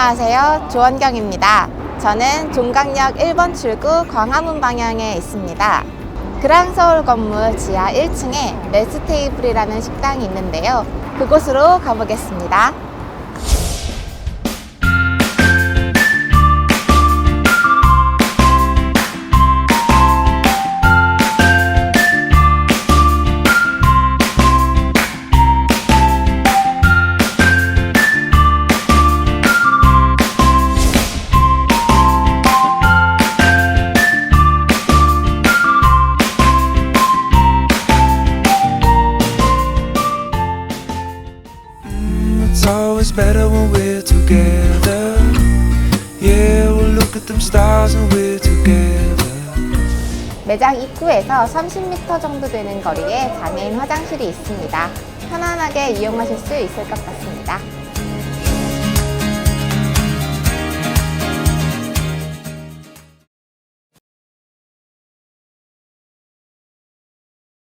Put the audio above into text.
안녕하세요. 조원경입니다. 저는 종강역 1번 출구 광화문 방향에 있습니다. 그랑서울 건물 지하 1층에 레스테이블이라는 식당이 있는데요. 그곳으로 가보겠습니다. Always better when we're together. Yeah, we'll look at them stars and we're together. 매장 입구에서 30m 정도 되는 거리에 장애인 화장실이 있습니다. 편안하게 이용하실 수 있을 것 같습니다.